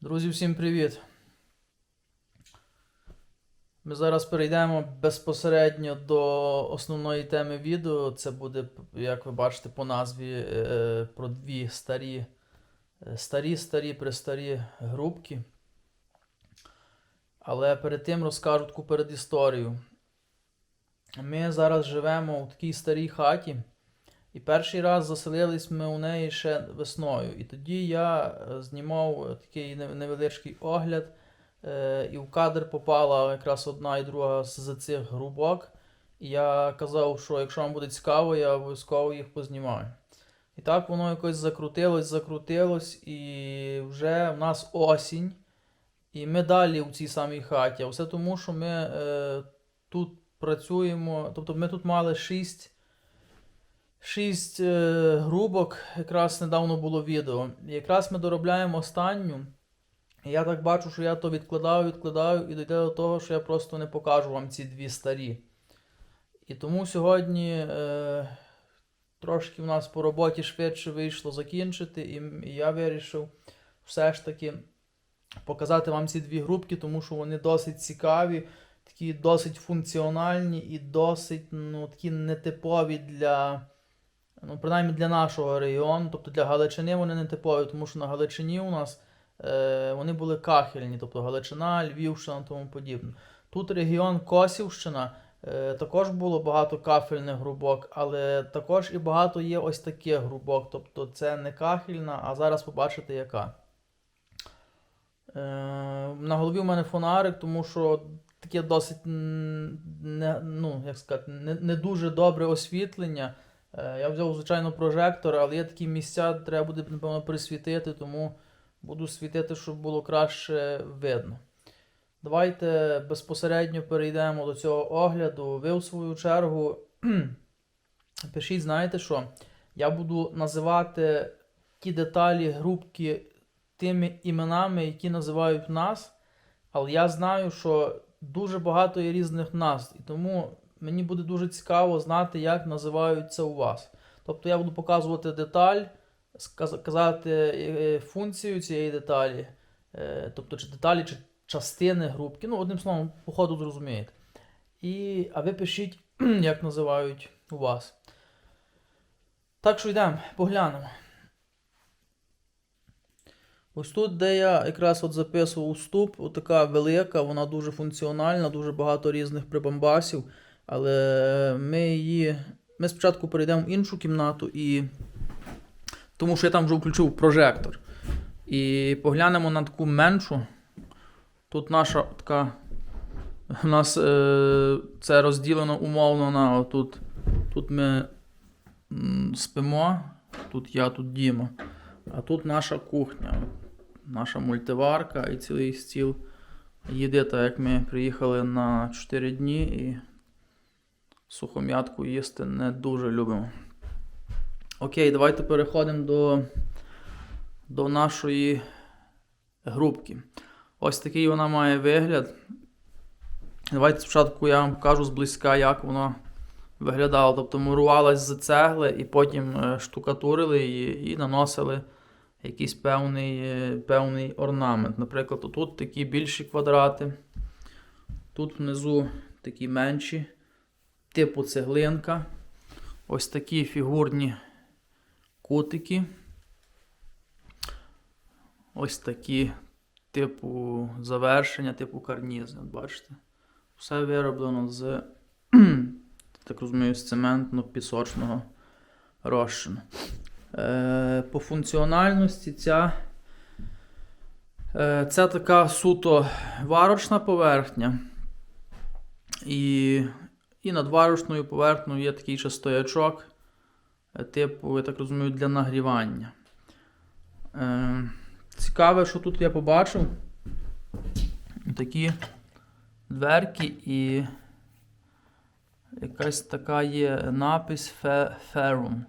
Друзі, всім привіт! Ми зараз перейдемо безпосередньо до основної теми відео. Це буде, як ви бачите по назві, е, про дві старі, е, старі, старі, престарі грубки. Але перед тим розкажу таку передісторію. Ми зараз живемо у такій старій хаті. І перший раз заселились ми у неї ще весною. І тоді я е, знімав е, такий невеличкий огляд, е, і в кадр попала якраз одна і друга з цих грубок. І я казав, що якщо вам буде цікаво, я обов'язково їх познімаю. І так воно якось закрутилось, закрутилось, і вже в нас осінь. І ми далі у цій самій хаті. Все тому, що ми е, тут працюємо. Тобто ми тут мали 6 Шість е, грубок, якраз недавно було відео. Якраз ми доробляємо останню. Я так бачу, що я то відкладаю, відкладаю, і дійде до того, що я просто не покажу вам ці дві старі. І тому сьогодні е, трошки в нас по роботі швидше вийшло закінчити, і, і я вирішив все ж таки показати вам ці дві групки, тому що вони досить цікаві, такі досить функціональні і досить ну, такі нетипові для. Ну, принаймні для нашого регіону, тобто для Галичини вони не типові, тому що на Галичині у нас е, вони були кахельні, тобто Галичина, Львівщина тому подібне. Тут регіон Косівщина, е, також було багато кафельних грубок, але також і багато є ось таких грубок. Тобто це не кахельна, а зараз побачите яка. Е, на голові в мене фонарик, тому що таке досить не, ну, як сказати, не, не дуже добре освітлення. Е, Я взяв, звичайно, прожектор, але є такі місця, треба буде, напевно, присвітити, тому буду світити, щоб було краще видно. Давайте безпосередньо перейдемо до цього огляду. Ви, в свою чергу, пишіть, знаєте що? Я буду називати ті деталі грубки тими іменами, які називають нас, але я знаю, що дуже багато є різних назв, і тому мені буде дуже цікаво знати, як називають це у вас. Тобто я буду показувати деталь, сказ- казати е, функцію цієї деталі, е, тобто чи деталі, чи частини грубки. Ну, одним словом, по ходу зрозумієте. І, а ви пишіть, як називають у вас. Так що йдемо, поглянемо. Ось тут, де я якраз от записував вступ, отака велика, вона дуже функціональна, дуже багато різних прибамбасів. Але ми її. Ми спочатку перейдемо в іншу кімнату і. Тому що я там вже включив прожектор. І поглянемо на таку меншу. Тут наша така. У нас е, це розділено умовно на отут. Тут ми спимо, тут я, тут Діма. А тут наша кухня. Наша мультиварка і цілий стіл їди, так як ми приїхали на 4 дні і сухом'ятку їсти не дуже любимо. Окей, давайте переходимо до, до нашої грубки. Ось такий вона має вигляд. Давайте спочатку я вам покажу зблизька, як вона виглядала. Тобто мурувалась з цегли і потім е, штукатурили її і наносили якийсь певний, е, певний орнамент. Наприклад, тут такі більші квадрати, тут внизу такі менші, типу цеглинка. Ось такі фігурні кутики. Ось такі типу завершення, типу карнізи. Бачите? Все вироблено з, так розумію, з цементно-пісочного розчину. Е, по функціональності ця, е, це така суто варочна поверхня. І, і над варочною поверхнею є такий ще стоячок, е, типу, я так розумію, для нагрівання. Е, цікаве, що тут я побачив. Такі дверки і якась така є напис Ferrum.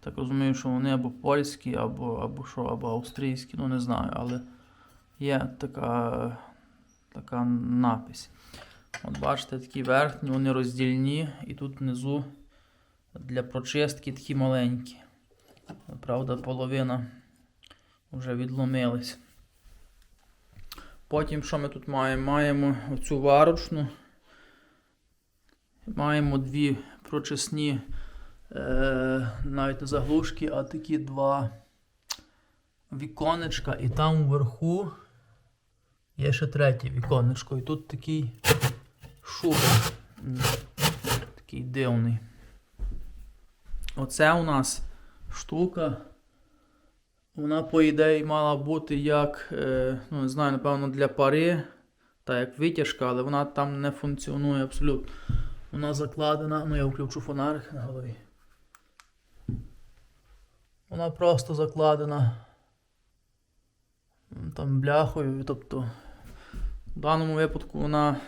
Так розумію, що вони або польські, або, або що, або австрійські, ну не знаю, але є така, така напись. От бачите, такі верхні, вони роздільні, і тут внизу для прочистки такі маленькі. Правда, половина вже відломилась. Потім що ми тут маємо? Маємо оцю варочну. Маємо дві прочисні е, навіть не заглушки, а такі два віконечка. І там вверху є ще третє віконечко. І тут такий М, Такий дивний. Оце у нас штука. Вона, по ідеї, мала бути як, е, ну не знаю, напевно, для пари, та як витяжка, але вона там не функціонує абсолютно. Вона закладена, ну я включу фонарик на голові. Вона просто закладена там бляхою, тобто в даному випадку вона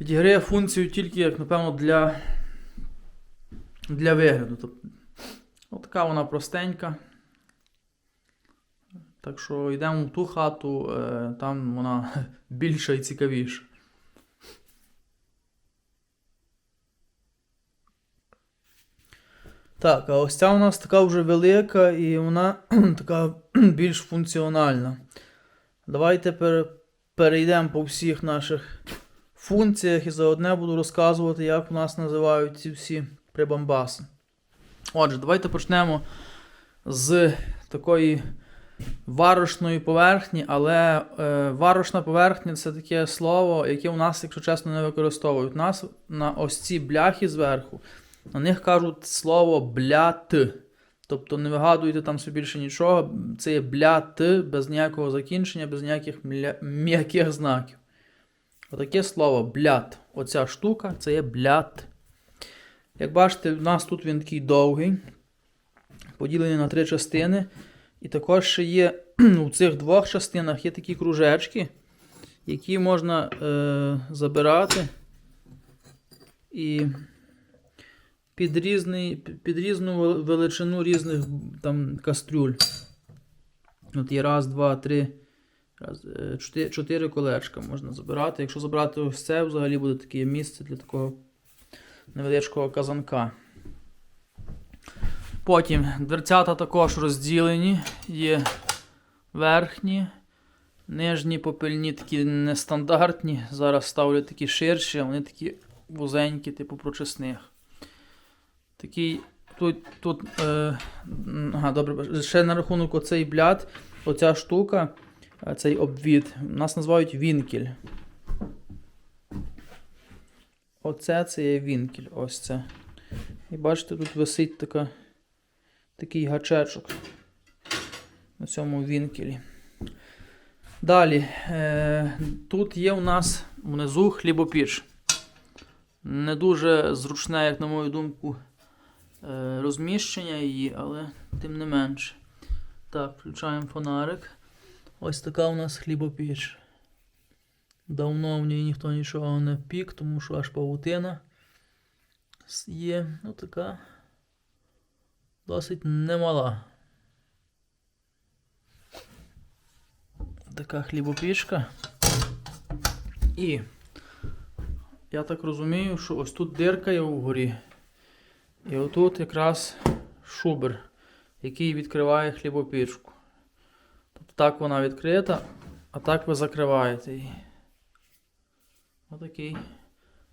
відіграє функцію тільки як, напевно, для, для вигляду. Тобто, Отака вона простенька. Так що йдемо в ту хату, е, там вона більша і цікавіша. Так, а ось ця у нас така вже велика і вона така більш функціональна. Давайте пере- перейдемо по всіх наших функціях і заодне буду розказувати, як у нас називають ці всі прибамбаси. Отже, давайте почнемо з такої варошної поверхні, але е, варошна поверхня це таке слово, яке у нас, якщо чесно, не використовують. У нас на ось ці бляхи зверху, на них кажуть слово блят. Тобто не вигадуйте там собі більше нічого. Це є блят без ніякого закінчення, без ніяких м'яких знаків. Отаке слово блят. Оця штука це є блят. Як бачите, в нас тут він такий довгий, поділений на три частини. І також ще є у цих двох частинах є такі кружечки, які можна е, забирати і під, різний, під різну величину різних там кастрюль. От є раз, два, три, раз, е, чотири, чотири колечка можна забирати. Якщо забрати ось це, взагалі буде таке місце для такого невеличкого казанка. Потім дверцята також розділені, є верхні, нижні попільні такі нестандартні. Зараз ставлю такі ширші, а вони такі вузенькі, типу прочисних. Такий тут, тут е, ага, добре, ще на рахунок оцей бляд, оця штука, е, цей обвід, нас називають вінкель. Оце це є вінкель, ось це. І бачите, тут висить така, такий гачечок на цьому вінкелі. Далі, е, тут є у нас внизу хлібопіч. Не дуже зручне, як на мою думку, розміщення її, але тим не менше. Так, включаємо фонарик. Ось така у нас хлібопіч. Давно в ній ніхто нічого не пік, тому що аж павутина є. Ну така досить немала. Така хлібопічка. І я так розумію, що ось тут дирка є вгорі. І отут якраз шубер, який відкриває хлібопічку. Тобто так вона відкрита, а так ви закриваєте її. Отакий.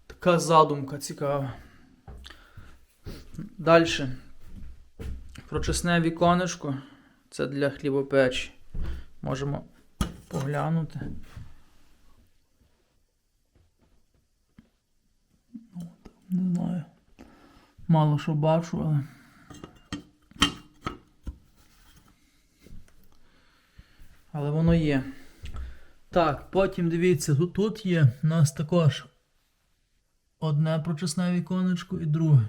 Така задумка цікава. Далі. Прочисне віконечко. Це для хлібопечі. Можемо поглянути. Ну, Не знаю. Мало що бачу, але. Але воно є. Так, потім дивіться, тут, тут є у нас також одне прочисне віконечко і друге.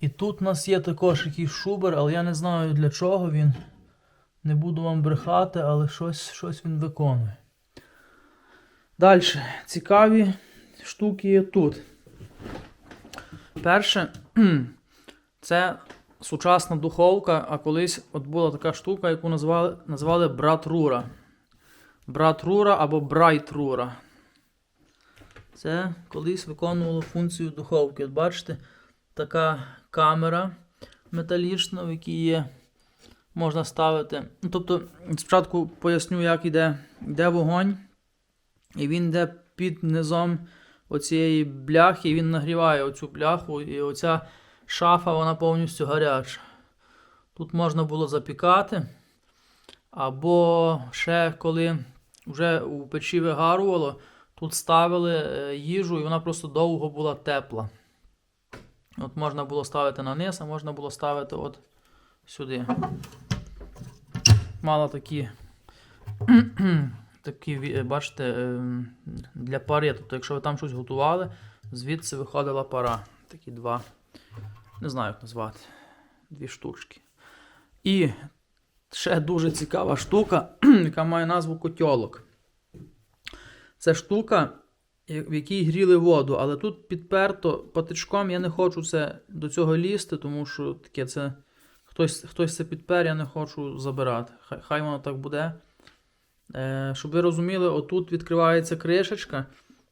І тут у нас є також якийсь шубер, але я не знаю для чого він. Не буду вам брехати, але щось, щось він виконує. Далі, цікаві штуки є тут. Перше, це сучасна духовка, а колись от була така штука, яку назвали, назвали брат Рура. Брат Рура або Брайт Рура. Це колись виконувало функцію духовки. От бачите, така камера металічна, в якій є можна ставити. Ну, тобто, спочатку поясню, як йде, йде вогонь, і він йде під низом оцієї бляхи, він нагріває оцю бляху, і оця шафа вона повністю гаряча. Тут можна було запікати. Або ще коли вже у печі вигарувало, тут ставили е, їжу, і вона просто довго була тепла. От можна було ставити на низ, а можна було ставити от сюди. Мало такі, такі бачите, ем, для пари. Тобто, якщо ви там щось готували, звідси виходила пара. Такі два. Не знаю, як назвати. Дві штучки. І ще дуже цікава штука, яка має назву котьолок. Це штука, в якій гріли воду, але тут підперто патичком. Я не хочу це до цього лізти, тому що таке це. Хтось, хтось це підпер, я не хочу забирати. Хай, хай воно так буде. Е, щоб ви розуміли, отут відкривається кришечка,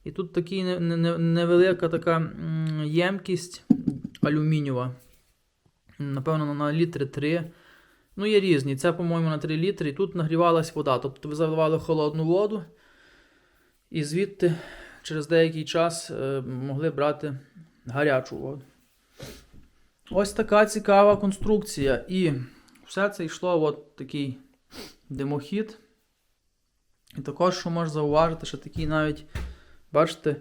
і тут не- невелика така ємкість алюмінієва. Напевно, на літри 3. Ну, є різні. Це, по-моєму, на 3 літри. І тут нагрівалась вода. Тобто ви заливали холодну воду, і звідти через деякий час е, могли брати гарячу воду. Ось така цікава конструкція. І все це йшло от такий димохід. І також, що можна зауважити, що такий навіть, бачите,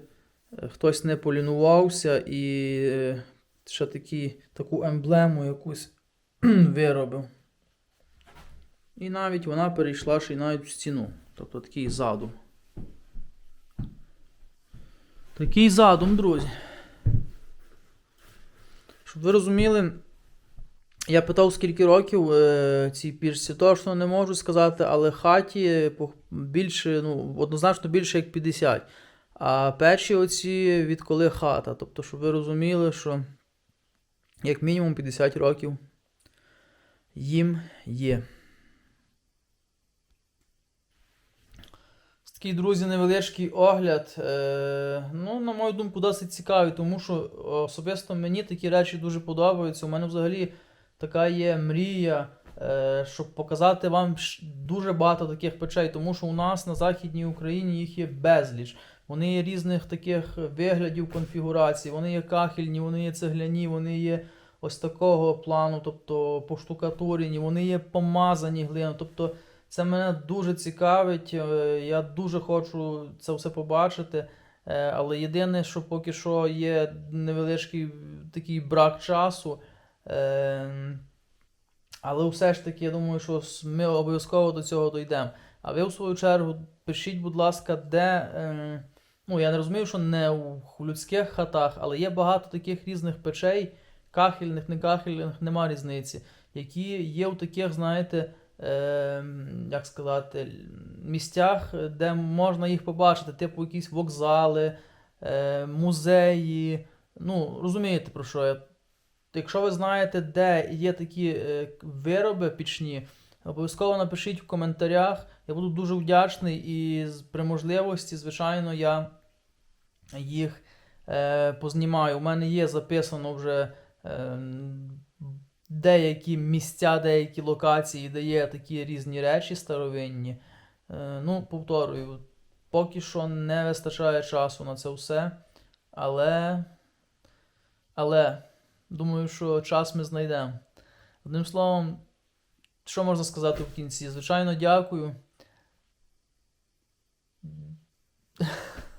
е, хтось не полінувався і е, ще такі, таку емблему якусь виробив. І навіть вона перейшла ще й навіть в стіну. Тобто такий задум. Такий задум, друзі. Щоб ви розуміли, я питав, скільки років е, цій пічці, точно не можу сказати, але хаті більше, ну, однозначно більше як 50. А печі оці відколи хата. Тобто, щоб ви розуміли, що як мінімум 50 років їм є. Такий, друзі, невеличкий огляд. Е, ну, на мою думку, досить цікавий, тому що особисто мені такі речі дуже подобаються. У мене взагалі така є мрія, е, щоб показати вам дуже багато таких печей, тому що у нас на Західній Україні їх є безліч. Вони є різних таких виглядів конфігурацій, вони є кахельні, вони є цегляні, вони є ось такого плану, тобто поштукатурені, вони є помазані глиною. Тобто це мене дуже цікавить. е, Я дуже хочу це все побачити. Е, Але єдине, що поки що є невеличкий такий брак часу. Е, Але все ж таки, я думаю, що ми обов'язково до цього дійдемо. А ви, в свою чергу, пишіть, будь ласка, де. е, Ну, я не розумію, що не у людських хатах, але є багато таких різних печей, кахельних, не кахельних, нема різниці, які є у таких, знаєте, е, як сказати, місцях, де можна їх побачити, типу якісь вокзали, е, музеї. Ну, розумієте, про що я. Якщо ви знаєте, де є такі е, вироби пічні, обов'язково напишіть в коментарях. Я буду дуже вдячний і при можливості, звичайно, я їх е, познімаю. У мене є записано вже е, деякі місця, деякі локації, де є такі різні речі старовинні. Ну, повторюю, поки що не вистачає часу на це все. Але. Але думаю, що час ми знайдемо. Одним словом, що можна сказати в кінці? Звичайно, дякую.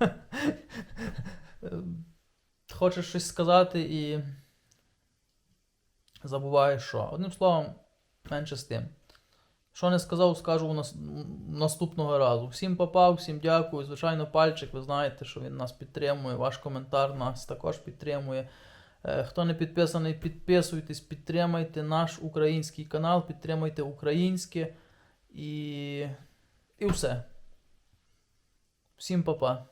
Хочеш щось сказати і забуваєш що. Одним словом, менше з тим. Що не сказав, скажу наступного разу. Всім попав, всім дякую. Звичайно, пальчик, ви знаєте, що він нас підтримує. Ваш коментар нас також підтримує. Е, Хто не підписаний, підписуйтесь, підтримайте наш український канал, підтримуйте українське і, і все. Всім па-па.